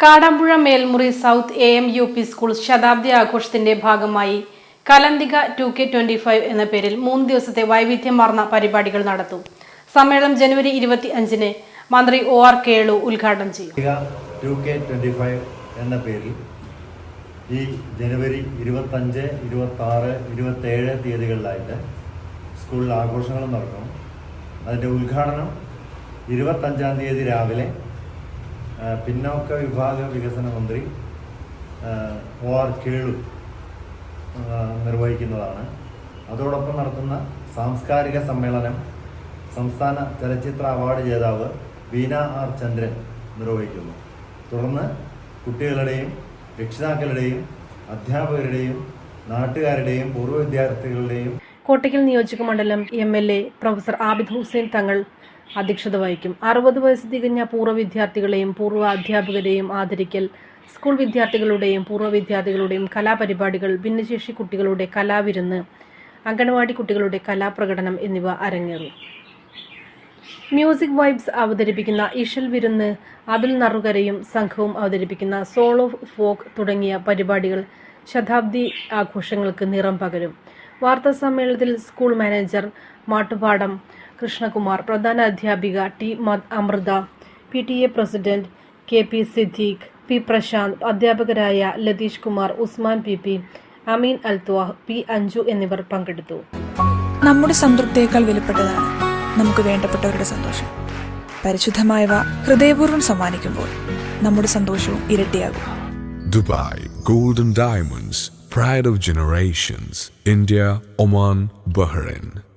Kadampuzha Melmuri south A M U P school ശതാബ്ദി ആഘോഷത്തിന്റെ ഭാഗമായി കലന്തിക two K twenty five എന്ന പേരിൽ മൂന്ന് ദിവസത്തെ വൈവിധ്യമാർന്ന പരിപാടികൾ നടത്തും സമ്മേളനം ജനുവരി ഇരുപത്തി അഞ്ചിന് മന്ത്രി ഒ ആർ കേളു ഉദ്ഘാടനം ചെയ്യും. എന്ന പേരിൽ ഈ ജനുവരി ഇരുപത്തഞ്ച് ഇരുപത്താറ് ഇരുപത്തേഴ് തീയതികളിലായിട്ട് സ്കൂളിൽ ആഘോഷങ്ങൾ നടക്കും. അതിന്റെ ഉദ്ഘാടനം ഇരുപത്തഞ്ചാം തീയതി രാവിലെ പിന്നോക്ക വിഭാഗ വികസന മന്ത്രി ഒ ആർ കേളു നിർവഹിക്കുന്നതാണ്. അതോടൊപ്പം നടത്തുന്ന സാംസ്കാരിക സമ്മേളനം സംസ്ഥാന ചലച്ചിത്ര അവാർഡ് ജേതാവ് വീന ആർ. ചന്ദ്രൻ നിർവഹിക്കുന്നു. തുടർന്ന് കുട്ടികളുടെയും രക്ഷിതാക്കളുടെയും അധ്യാപകരുടെയും നാട്ടുകാരുടെയും പൂർവ വിദ്യാർത്ഥികളുടെയും കോട്ടയ്ക്കൽ നിയോജക മണ്ഡലം M L A professor Abid Hussain Thangal അധ്യക്ഷത വഹിക്കും. അറുപത് വയസ്സ് തികഞ്ഞ പൂർവ വിദ്യാർത്ഥികളെയും പൂർവ അധ്യാപകരെയും ആദരിക്കൽ സ്കൂൾ വിദ്യാർത്ഥികളുടെയും പൂർവ വിദ്യാർത്ഥികളുടെയും കലാപരിപാടികൾ ഭിന്നശേഷി കുട്ടികളുടെ കലാവിരുന്ന് അംഗനവാടി കുട്ടികളുടെ കലാപ്രകടനം എന്നിവ അരങ്ങേറി. മ്യൂസിക് വൈബ്സ് അവതരിപ്പിക്കുന്ന ഇഷൽ വിരുന്ന് അതുൽ നറുകരയും സംഘവും അവതരിപ്പിക്കുന്ന സോളോ ഫോക്ക് തുടങ്ങിയ പരിപാടികൾ ശതാബ്ദി ആഘോഷങ്ങൾക്ക് നിറം പകരും. വാർത്താ സമ്മേളനത്തിൽ സ്കൂൾ മാനേജർ മാട്ടുപാടം കൃഷ്ണകുമാർ പ്രധാന അധ്യാപിക T Amritha P T A president K P Siddique P Prashanth അധ്യാപകരായ Latheesh Kumar Usman P P Ameen Althwa P Anju എന്നിവർ പങ്കെടുത്തു. നമ്മുടെ സംതൃപ്തിയേക്കാൾ വിലപ്പെട്ടതാണ് നമുക്ക് വേണ്ടപ്പെട്ടവരുടെ സന്തോഷം. പരിശുദ്ധമായവ ഹൃദയപൂർവം സമ്മാനിക്കുമ്പോൾ നമ്മുടെ സന്തോഷവും ഇരട്ടിയാകും. Dubai golden diamonds pride of generations India Oman Bahrain.